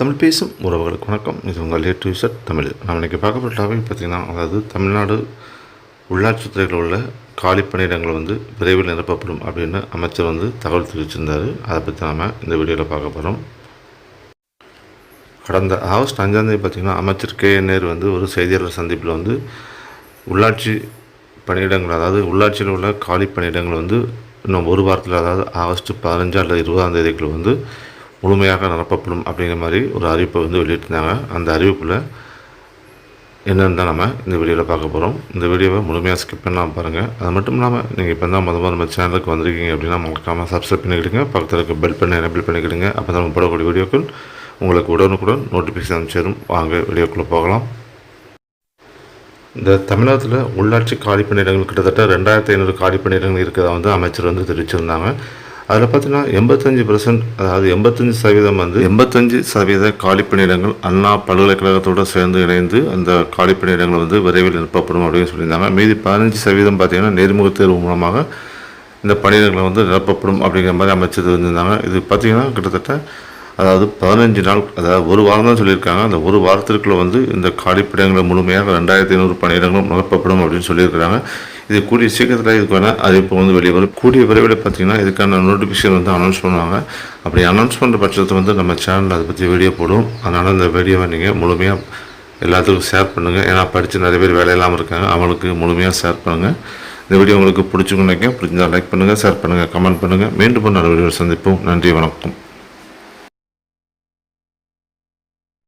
தமிழ் பேசும் உறவுகளுக்கு வணக்கம். இது உங்கள் ஏ டு இசட் தமிழ். நம்ம இன்றைக்கி பார்க்கப்பட்ட டாபிக் பார்த்திங்கன்னா அதாவது தமிழ்நாடு உள்ளாட்சித் துறையில் உள்ள காலி பணியிடங்கள் வந்து விரைவில் நிரப்பப்படும் அப்படின்னு அமைச்சர் வந்து தகவல் தெரிவிச்சிருந்தார். அதை பற்றி நாம் இந்த வீடியோவில் பார்க்க போகிறோம் கடந்த ஆகஸ்ட் அஞ்சாந்தேதி பார்த்திங்கன்னா அமைச்சர் கே. என். வந்து ஒரு செய்தியாளர் சந்திப்பில் வந்து உள்ளாட்சி பணியிடங்கள் அதாவது உள்ளாட்சியில் உள்ள காலி பணியிடங்கள் வந்து இன்னும் ஒரு வாரத்தில் அதாவது ஆகஸ்ட் பதினஞ்சு அல்லது இருபதாம் தேதிக்குள்ள வந்து முழுமையாக நிரப்பப்படும் அப்படிங்கிற மாதிரி ஒரு அறிவிப்பை வந்து வெளியிட்டிருந்தாங்க. அந்த அறிவிப்பில் என்னென்னு தான் நம்ம இந்த வீடியோவில் பார்க்க போகிறோம் இந்த வீடியோவை முழுமையாக ஸ்கிப் பண்ணாமல் பாருங்கள் அது மட்டும் இல்லாமல் நீங்கள் இப்போ தான் மொதல் நம்ம சேனலுக்கு வந்திருக்கீங்க அப்படின்னா மறக்காமல் சப்ஸ்கிரைப் பண்ணிக்கிடுங்க. பக்கத்தில் இருக்க பெல் பண்ணி எனபிள் பண்ணிக்கிடுங்க. அப்போ தான் நம்ம போடக்கூடிய வீடியோக்கள் உங்களுக்கு உடனுக்குடன் நோட்டிஃபிகேஷன் சேரும். வாங்க வீடியோக்குள்ளே போகலாம். இந்த தமிழகத்தில் உள்ளாட்சி காலி பணியிடங்கள் கிட்டத்தட்ட ரெண்டாயிரத்தி ஐநூறு காலி பணியிடங்கள் இருக்கிறதா வந்து அமைச்சர் வந்து தெரிவிச்சிருந்தாங்க. அதில் பார்த்தீங்கன்னா எண்பத்தஞ்சு பர்சன்ட் அதாவது எண்பத்தஞ்சு சதவீதம் வந்து எண்பத்தஞ்சு சதவீத காலி பணியிடங்கள் அண்ணா பல்கலைக்கழகத்தோடு சேர்ந்து இணைந்து அந்த காலி பணியிடங்கள் வந்து விரைவில் நிரப்பப்படும் அப்படின்னு சொல்லியிருந்தாங்க. மீதி பதினஞ்சு சதவீதம் பார்த்தீங்கன்னா நேர்முக தேர்வு மூலமாக இந்த பணியிடங்களை வந்து நிரப்பப்படும் அப்படிங்கிற மாதிரி அமைச்சர் வந்திருந்தாங்க இது பார்த்திங்கன்னா கிட்டத்தட்ட அதாவது பதினஞ்சு நாள் அதாவது ஒரு வாரம் தான் சொல்லியிருக்காங்க. அந்த ஒரு வாரத்திற்குள்ள வந்து இந்த காலிப்பிடங்களை முழுமையாக ரெண்டாயிரத்தி ஐநூறு பணியிடங்களும் நிரப்பப்படும் அப்படின்னு சொல்லியிருக்கிறாங்க. இது கூடிய சீக்கிரத்தில் இதுக்கான இப்போ வந்து வெளியே வரும். கூடிய விரைவில் பார்த்தீங்கன்னா இதுக்கான நோட்டிஃபிகேஷன் வந்து அனௌன்ஸ் பண்ணுவாங்க. அப்படி அனௌன்ஸ் பண்ணுற பட்சத்தை வந்து நம்ம சேனலில் அதை பற்றி வீடியோ போடும். அதனால் இந்த வீடியோவை நீங்கள் முழுமையாக எல்லாத்துக்கும் ஷேர் பண்ணுங்கள் ஏன்னா படித்து நிறைய பேர் வேலையில்லாமல் இருக்காங்க. அவங்களுக்கு முழுமையாக ஷேர் பண்ணுங்கள் இந்த வீடியோ உங்களுக்கு பிடிச்சிருக்கும் நினைக்கிறேன். பிடிச்சிருந்தால் லைக் பண்ணுங்கள் ஷேர் பண்ணுங்கள் கமெண்ட் பண்ணுங்கள் மீண்டும் நல்ல வீடியோ சந்திப்போம். நன்றி வணக்கம்.